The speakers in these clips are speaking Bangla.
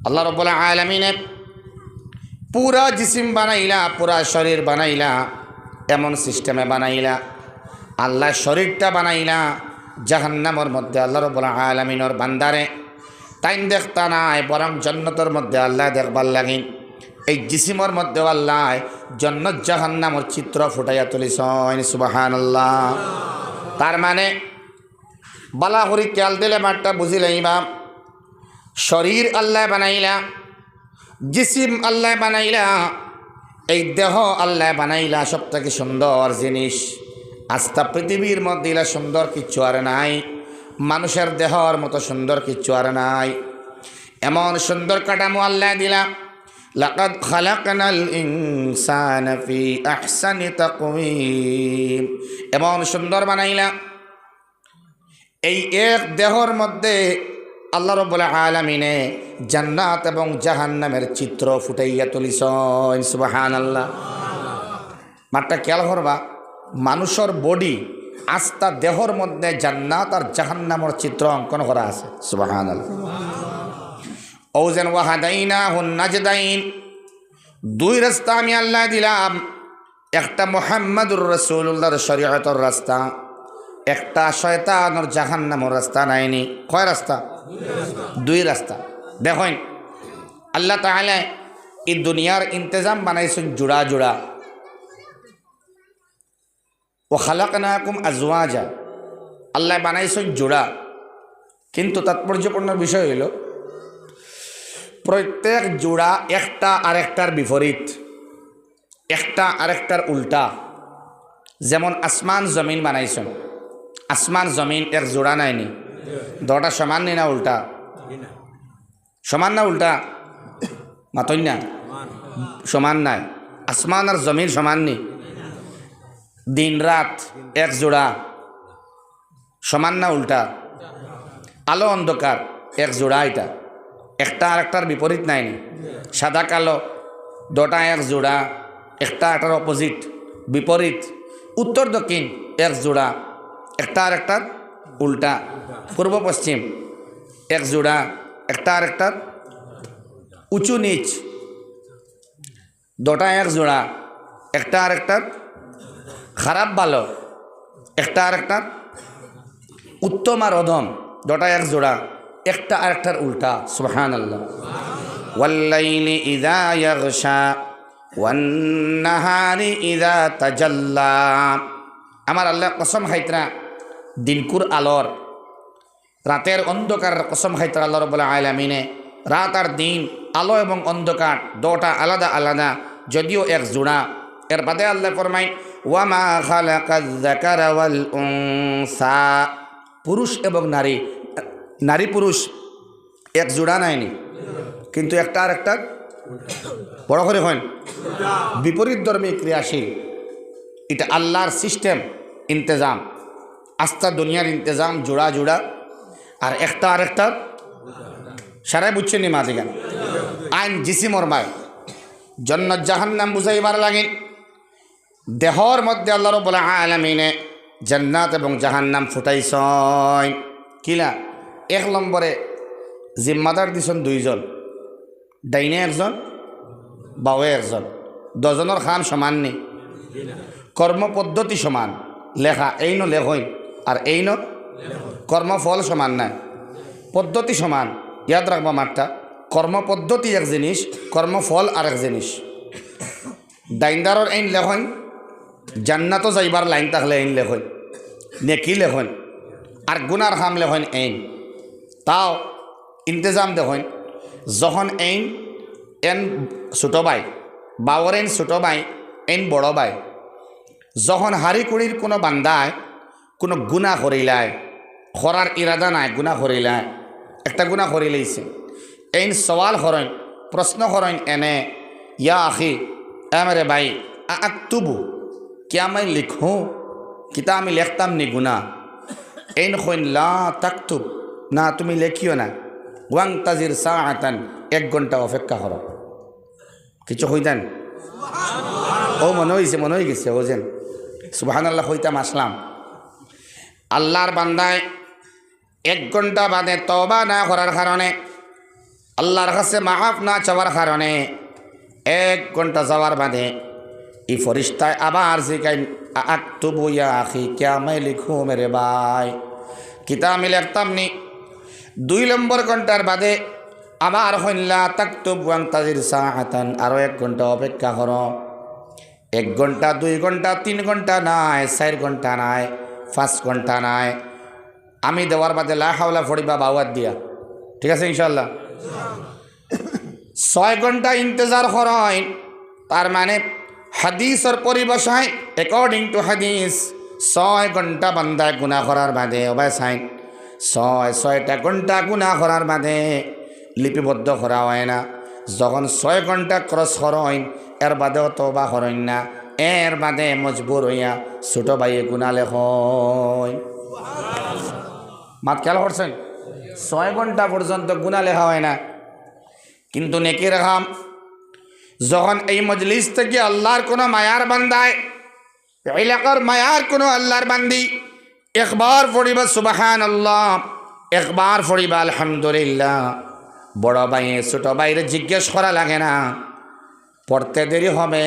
আল্লাহ রব্বুল আলমিনে পুরা জিসিম বানাইলা, পুরা শরীর বানাইলা, এমন সিস্টেমে বানাইলা, আল্লাহ শরীরটা বানাইলা জাহান্নামর মধ্যে আল্লাহ রব্বুল আলমিনর বান্দারে। টাইম দেখতা নাই, বরং জন্নতর মধ্যে আল্লাহ দেখবার লাগিন এই জিসিমর মধ্যে আল্লাহ জন্নত জাহান্নামর চিত্র ফুটাইয়া তুলিস সুবাহান আল্লাহ তার মানে বালা হরি খেয়াল দিলে মাঠটা বুঝিলেই বা শরীর আল্লাহ বানাইলা, জিসিম আল্লাহ বানাইলা, এই দেহ আল্লাহ বানাইলা সব থেকে সুন্দর জিনিস। আস্থা পৃথিবীর মধ্যে সুন্দর কিচ্ছু আর নাই, মানুষের দেহর মতো সুন্দর কিচ্ছু আর নাই। এমন সুন্দর কাঠামো আল্লাহ দিলা, লাকাদ খালাকনাল ইনসানা ফি আহসানি তাকওয়িম। এমন সুন্দর বানাইলা, এই এক দেহর মধ্যে আল্লাহ রব্বুল আলমিনে জান্নাত এবং জাহান্নামের চিত্র ফুটাইয়া তুলিস সুবাহান আল্লাহ মাঠটা খেয়াল করবা, মানুষের বডি আস্তা দেহর মধ্যে জান্নাত আর জাহান্নামের চিত্র অঙ্কন করা আছে সুবাহান আল্লাহ ওজেন ওয়াহাদাইনা হুন্নাজদাইন দুই রাস্তা আমি আল্লাহ দিলাম, একটা মোহাম্মদুর রসুল্লাহর শরীয়তর রাস্তা, একটা শয়তানর জাহান্নামর রাস্তা নাইনি। কয় রাস্তা? দুই রাস্তা। দেখেন, আল্লাহ তাহলে এই দুনিয়ার ইন্তজাম বানাইছেন জোড়া জোড়া। ও খালাকানাকুম আজওয়াজা। আল্লাহ বানাইছেন জোড়া। কিন্তু তাৎপর্যপূর্ণ বিষয় হইল, প্রত্যেক জোড়া একটা আরেকটার বিপরীত, একটা আরেকটার উল্টা। যেমন আসমান জমিন বানাইছেন। আসমান জমিন এক জোড়া নাইনি। দটা সমান নি না উল্টা? সমান না উল্টা? মাতই না? সমান নাই। আসমান আর জমিন সমান নি? দিন রাত এক জোড়া। সমান না উল্টা? আলো অন্ধকার এক জোড়া এটা। একটা আরেকটার বিপরীত নাইনি সাদা কালো দটা এক জোড়া, একটা একটার অপোজিট বিপরীত। উত্তর দক্ষিণ এক জোড়া। একটা আর একটার উল্টা, পূর্ব পশ্চিম, এক জোড়া, একটা আর একটার উঁচু নিচ, দটা এক জোড়া, একটা আর একটার খারাপ ভালো, একটা আর একটার উত্তম আর অধম, দটা এক জোড়া, একটা আর একটার উল্টা সুহান আল্লাহ ইদা আমার আল্লাহ কসম হাইতরা দিনকুর আলোর, রাতের অন্ধকার কসম হাইতরা আল্লাহ রবুল্লাহ আলামিনে, রাত আর দিন আলো এবং অন্ধকার দুটা আলাদা আলাদা, যদিও এক জোড়া। এর বাদে আল্লাহ ফরমাই ওয়ামা পুরুষ এবং নারী নারী পুরুষ এক জোড়া নাইনি, কিন্তু একটা আর একটা বড় করে হয় বিপরীত ধর্মী ক্রিয়াশীল। এটা আল্লাহর সিস্টেম, ইন্তজাম। আস্থা দুনিয়ার ইন্তজাম জোড়া জোড়া। আর একটা আর একটা। সারাই বুঝছেন মাঝে গান আইন জিসি মরমায় জন্য জাহান্নাম বুঝাইবার লাগিন দেহর মধ্যে আল্লাহ রব আলমিনে জান্নাত এবং জাহান্নাম ফুটাইছয় কিলা এক নম্বরে জিম্মাদার দিছন দুইজন। ডাইনে একজন, বাওয়ে একজন। দজনের খাম সমান নেই। কর্মপদ্ধতি সমান। লেখা, এই ন লেখইন আর এই ন কর্মফল সমান নাই। পদ্ধতি সমান। ইয়াদ রাখবা মাঠটা। কর্মপদ্ধতি এক জিনিস, কর্মফল আর এক জিনিস। ডাইন্দারর আইন লেখইন, জান্নাতো যাইবার লাইন থাকলে আইন লেখইন, নেকি লেখইন, আর গুনার খাম লেখইন আইন। তাও ইন্তজাম দেখইন, যখন আইন এন ছোট বাই এন ছোট বাই এন বড় বাই, যখন হারি কুড়ির কোনো বান্দায় কোনো গুণা করিলায় হরার ইরাদা নাই গুণা করিলায় একটা গুণা হরি লইছে এইন সওয়াল করেন প্রশ্ন করেন এনে ইয়া আখি এমরে ভাই আক তুবু কে আমি লিখু? কিতা আমি লেখতাম নি গুণা এইন হইন লা তাকতুব না তুমি লেখিও না। ওয়াং তাজির সা আতান এক ঘণ্টা অপেক্ষা করো কিছু হইতেন ও মনে হয়েছে মনে হয়ে গেছে ওজেন সুবাহান আল্লাহ হইতাম আসলাম। আল্লাহর বান্দায় এক ঘণ্টা বাদে তবা না করার কারণে, আল্লাহর কাছে মাহাফ না চাওয়ার কারণে এক ঘণ্টা যাওয়ার বাদে এই ফরিস্তায় আবার আক্তুবু ইয়া আখি, ক্যা মাই লিখু মেরে ভাই। কিতা আমি লিখতাম নি দুই নম্বর ঘণ্টার বাদে আবার হইলা তাকতুব ওয়াং তাজির সাহাতান আরও এক ঘণ্টা অপেক্ষা করো। এক ঘণ্টা দুই ঘণ্টা তিন ঘণ্টা নাই, চার ঘণ্টা নাই। পাঁচ ঘণ্টা নাই। আমি দেওয়ার বাদে লা হাওলা ফড়িবা বাউয়াত দিয়া। ঠিক আছে ইনশাল্লাহ ছয় ঘণ্টা ইন্তজার করেন তার মানে হাদিসের পরিভাষায় অ্যাকর্ডিং টু হাদিস, ছয় ঘণ্টা বান্দায় গুণা করার বাদে অবাই সাইন ছয়, ছয়টা ঘণ্টা গুণা করার বাদে লিপিবদ্ধ করা হয় না। যখন ছয় ঘণ্টা ক্রস করেন এর বাদেও তবা করেন না। এর বাদে মজবুর হইয়া ছোট ভাইয়ে গুণা লেখ মাত খেয়াল করছেন? ছয় ঘণ্টা পর্যন্ত গুণা লেখা হয় না। কিন্তু নেকি রাখাম যখন এই মজলিস থেকে আল্লাহর কোনো মায়ার বান্দায় এলাকার মায়ার কোনো আল্লাহর বান্দি, একবার পড়িবা সুবাহান আল্লাহ একবার পড়িবা আলহামদুলিল্লাহ। বড় ভাইয়ে, ছোট ভাইরে জিজ্ঞেস করা লাগে না। পড়তে দেরি হবে।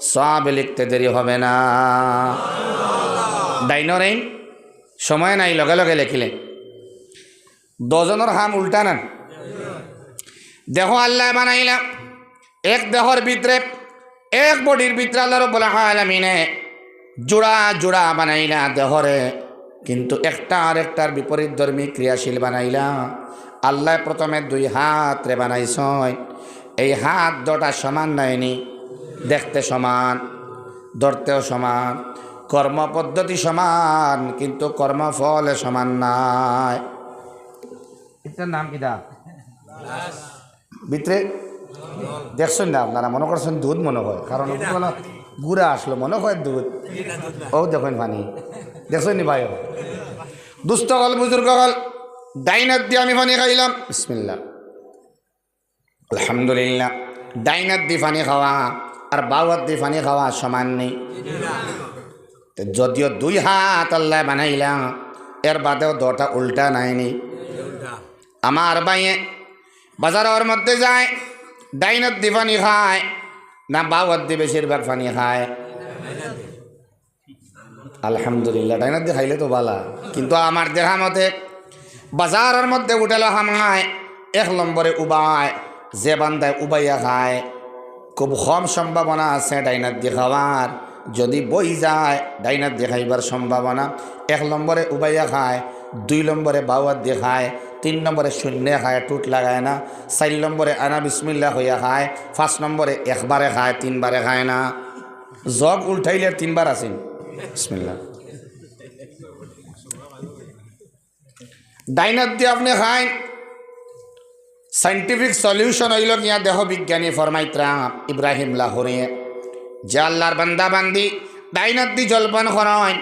সব লিখতে দেরি হবে না। ডাইনরেন সময় নাই, লগে লগে লেখিলে। দজনের হাম উল্টা না দেহ আল্লাহ বানাইলাম এক দেহর ভিতরে এক বডির ভিতরে আল্লাহ রব্বুল আলামিনে জোড়া জোড়া বানাইলা দেহরে কিন্তু একটা আর একটার বিপরীত ধর্মী ক্রিয়াশীল বানাইলা। আল্লাহ প্রথমে দুই হাত রে বানাইছ এই হাত দুটা সমান নাইনি দেখতে সমান ধরতেও সমান কর্ম পদ্ধতি সমান কিন্তু কর্মফল সমান নাই। এটার নাম কিটা ভিতরে দেখছেন না আপনারা মনে করছেন দুধ মনে হয় কারণ গুড়া আসলো মনে হয় দুধ। ও দেখেন পানি দেখছেন নি ভাই দুস্থ হল বুজুর্গ হল ডাইনার দিয়ে আমি পানি খাইলাম। বিসমিল্লা আলহামদুলিল্লাহ ডাইনার দিয়ে পানি খাওয়া। আর বাউয়ার দিয়ে পানি খাওয়া সমান নেই। যদিও দুই হাত আল্লাহ বানাইলাম, এর বাদেও দটা উল্টা নাইনি আমার বাইয়ে বাজারের মধ্যে যায়, ডাইনত দি পানি খায়, না বাউয়ার দি বেশিরভাগ পানি খায়। আলহামদুলিল্লাহ, ডাইনত দি খাইলে তো বালা। কিন্তু আমার দেখা মতে বাজারের মধ্যে উঠেলো হামায় এক নম্বরে উবায়, যে বান্দায় উবাইয়া খায়। খুব কম সম্ভাবনা আছে ডাইনাত দিয়ে খাওয়ার যদি বই যায় ডাইনাত দিয়ে খাইবার সম্ভাবনা। এক নম্বরে উবাইয়া খায়, দুই নম্বরে বাউয়াত দেখায় খায়, তিন নম্বরে শূন্য খায় টুট লাগায় না। চার নম্বরে আনা বিসমিল্লা হইয়া খায়, পাঁচ নম্বরে একবারে খায়, তিনবারে খায় না। জগ উল্টাইলে তিনবার আছেন বিসমিল্লা ডাইনাত দিয়ে আপনি খায় সাইন্টিফিক সলিউশন হইল কিয়া দেহ বিজ্ঞানী ফরমাইত্রা ইব্রাহিম লাহোরে। যে আল্লাহর বান্দা বান্দি ডাইনাত দি জলপান খরয়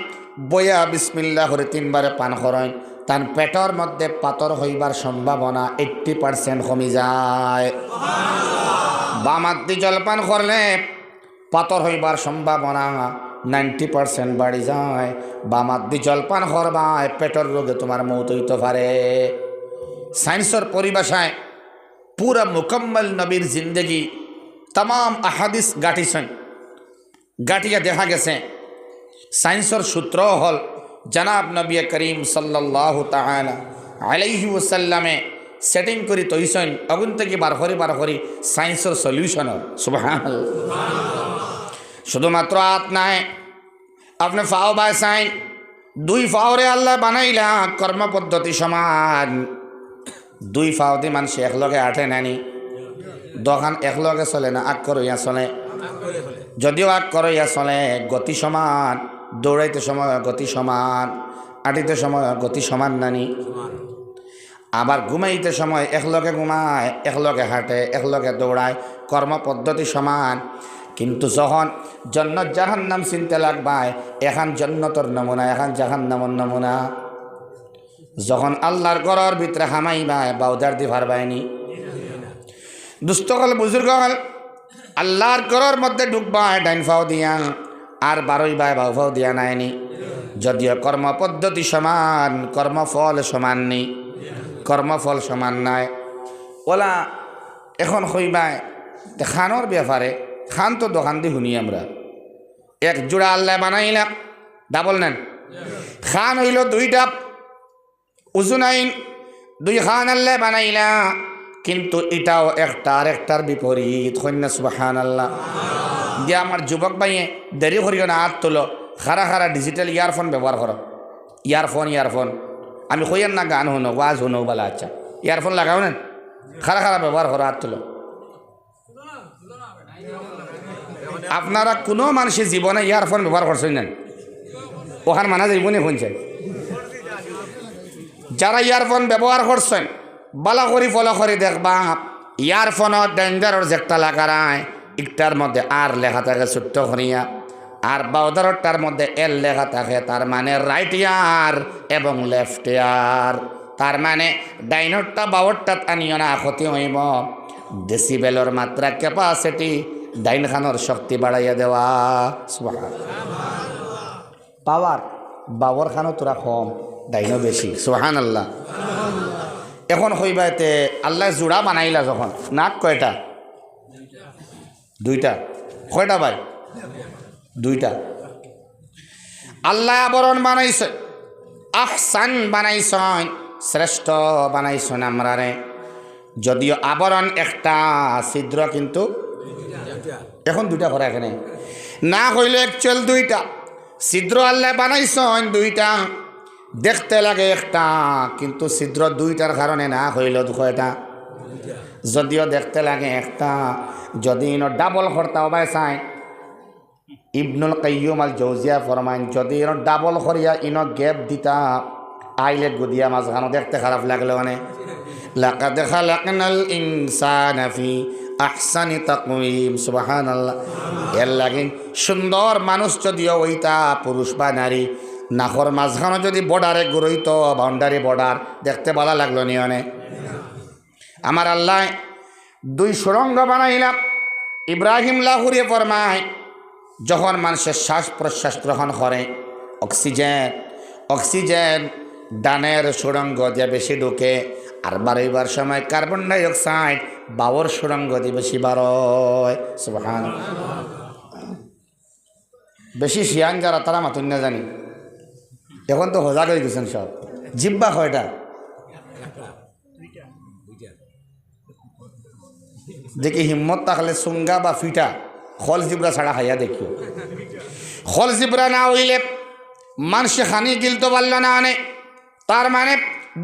বয়া বিসমিল্লা করে তিনবারে পান খরয় তার পেটর মধ্যে পাতর হইবার সম্ভাবনা এইট্টি পার্সেন্ট কমি যায়। বামাত দি জলপান করলে পাতর হইবার সম্ভাবনা নাইনটি পার্সেন্ট বাড়ি যায়। বামাত দি জলপান করবায় পেটর রোগে তোমার মৌত হইতে পারে। সায়েন্সের পরিভাষায় পুরা মুকম্মল নবীর জিন্দগি। তাম আহাদিস গাঠিছেন। গাঠিয়া দেখা গেছে। সায়েন্সের সূত্র হল, জনাব নবী করিম সাল্লাহ তালা আলাইহি ওসাল্লামে সেটিং করি তৈছেন অগুন থেকে বার করি বার করি সায়েন্সের সলিউশনের সুবাহ শুধুমাত্র আত নাই, আপনি ফাও বাই সাইন দুই ফাওরে আল্লাহ বানাইলা কর্ম পদ্ধতি সমান। দুই ফাও দি মানুষ একলগে আঠে নানি। দোকান একলগে চলে না, আগ করইয়া চলে। যদিও আগ করইয়া চলে, গতি সমান দৌড়াইতে সময়, গতি সমান, আটিতে সময়, গতি সমান নানি। আবার ঘুমাইতে সময় একলগে ঘুমায় একলগে হাঁটে একলগে দৌড়ায় কর্ম পদ্ধতি সমান। কিন্তু যখন জন্নত জাহান্নাম চিনতে লাগবায়, এখান জন্নতর নমুনা, এখন জাহান্নামর নমুনা। যখন আল্লাহর গড়র ভিতরে হামাইবায় বাউদার দি ভারবায়নি দুস্থকল বুজুর্গল আল্লাহর গড়র মধ্যে ঢুকবায় ডাইন ফাও দিয়া আর বারোই বায় বাউ ফাও দিয়া নাইনি। যদিও কর্ম পদ্ধতি সমান, কর্মফল সমান নেই কর্মফল সমান নাই। ওলা, এখন হইবাই, তে খানোর ব্যাপারে, খান তো দোকান দিয়ে শুনি আমরা। এক জোড়া আল্লাহ বানাইলাম। ডাবল নেন। খান হইল দুইটা উজুনাইন, দুই খান আল্লাহ বানাইলা, কিন্তু এটাও একটার একটার বিপরীত কন্যা সুবাহান আল্লাহ যে আমার যুবক ভাইয়ে দেরি করিও না, হাত তোলো খারা খারা ডিজিটাল ইয়ারফোন ব্যবহার করো। ইয়ারফোন ইয়ারফোন আমি কইয়ার না গান শুনো, ওয়াজ শুনো বলা আচ্ছা। ইয়ারফোন লাগাও না খারা খারা ব্যবহার করো, হাত তোলো। আপনারা কোনো মানুষের জীবনে ইয়ারফোন ব্যবহার করছেন না ওখান মানা জীবনে শুনছে যারা ইয়ারফোন ব্যবহার করছেন বালা করি ফলো করে দেখবা ইয়ারফোনত ডেঞ্জারর যে একটা লাগারায় একটার মধ্যে আর লেখা থাকে ছোট্ট করিয়া আর বাউদারটার মধ্যে এল লেখা থাকে তার মানে রাইট ইয়ার এবং লেফট ইয়ার তার মানে ডাইনরটা বাউরটা আনিও না ক্ষতি হইব। ডেসিবেলর মাত্রা ক্যাপাসিটি ডাইন খানোর শক্তি বাড়াইয়া দেওয়া পাওয়ার বাবর খানও তোরা কম। ডাইনও বেশি। সোহান আল্লাহ এখন হইবাইতে আল্লাহ জোড়া বানাইলা যখন, নাক কয়টা? দুইটা। কয়টা ভাই? দুইটা। আল্লাহ আবরণ বানাইছে। আহসান বানাইছন, শ্রেষ্ঠ বানাইছন আমরারে। যদিও আবরণ একটা, ছিদ্র কিন্তু এখন দুইটা করা এখানে। না হইলে একচুয়াল দুইটা। ছিদ্র আল্লাহ বানাইছন দুইটা। দেখতে লাগে একটা, কিন্তু ছিদ্র দুইটার কারণে না, হইল দুশো যদিও দেখতে লাগে একটা, যদি ইনো ডাবল খরতা ওবাই চাই ইবনুল কাইয়ুম আল জৌজিয়া ফরমাইন, যদি ইনো ডাবল করিয়া ইনো গ্যাপ দিতা, আইলে গুদিয়া মাঝখানো দেখতে খারাপ লাগলে মানে। লাকাদ খালাকনাল ইনসানা ফি আহসানি তাকওয়িম, সুবহানাল্লাহ। এর লাগে সুন্দর মানুষ যদিও ওইটা পুরুষ বা নারী নাখর মাঝখানো যদি বর্ডারে গুরইত বাউন্ডারি বর্ডার দেখতে ভালো লাগল নিয়নে আমার আল্লাহ দুই সুরঙ্গ বানাইলাম ইব্রাহিম লাহুরে ফরমায় যখন মানুষের শ্বাস প্রশ্বাস গ্রহণ করে অক্সিজেন অক্সিজেন ডানের সুরঙ্গ দিয়ে বেশি ঢুকে আর বারোইবার সময় কার্বন ডাই অক্সাইড বাবর সুরঙ্গ দিয়ে বেশি বারোয় বেশি শিয়ান যারা তারা মাতুন না জানি। এখন তো হজা করে গেছেন সব। জিব্বা কয়টা? দেখি হিম্মত তাহলে সুঙ্গা বা ফিটা, খল জিবরা ছাড়া খাইয়া দেখিও। খল জিবরা না হইলে মানুষ খানি গিলতে পারল না অনেক তার মানে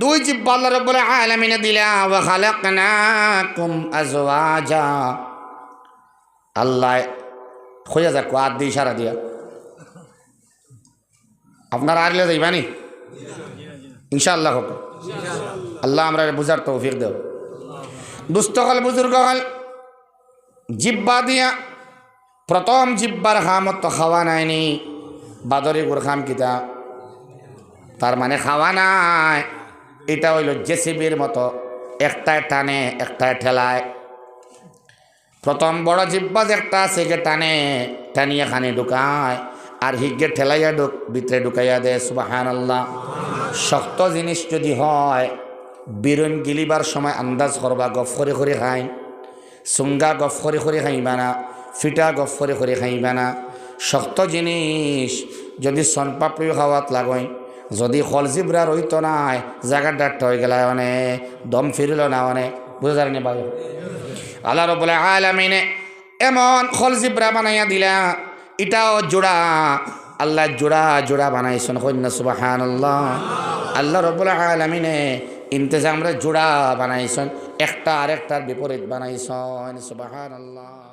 দুই জিব্বা আল্লাহ রব্বুল আলামিনে দিলা, ওয়া খালাকনাকুম আল্লাহ খোঁজা যাক আর দিয়ে ইশারা দিয়া। আপনারা আরলে যাইবানি ইনশাআল্লাহ হোক। আল্লাহ আমরা বুঝার তৌফিক দেব দুস্থকাল বুজুর্গ হল জিব্বা দিয়া প্রথম জিব্বার খামত তো খাওয়া নাইনি বাদরি গুর খাম কিতা? তার মানে খাওয়া নাই। এটা হইল জেসিবির মতো। একটায় টানে, একটায় ঠেলায়। প্রথম বড় জিব্বা যে একটা আছে টানে, টানিয়ে খানে ঢুকায়। আর হিগে ঠেলাইয়া ঢুক, ভিতরে ঢুকাইয়া দে সুবাহান আল্লাহ শক্ত জিনিস যদি হয় বিরন গিলিবার সময় আন্দাজ করবা গফ করে করে খাই সুঙ্গা গফ করে করে খাইবা না, ফিটা গফ করে করে খাইবা না। শক্ত জিনিস যদি সনপাপড়ি খাওয়াত লাগয় যদি খলজিবরা রইত নাই জায়গার ডাক্তার হয়ে গেল মানে দম ফিরিল না মানে বুঝে জানি ভাই? আল্লাহ রবুল্লা আলামিনে এমন খলজিবরা বানাইয়া দিলা এটাও জোড়া, আল্লাহ জোড়া জোড়া বানাইছেন। কন্যা সুবাহান আল্লাহ আল্লাহ রবুল আলমিনে ইন্তজামরা জোড়া বানাইছেন। একটা আরেকটার বিপরীত বানাইছেন। সুবাহান আল্লাহ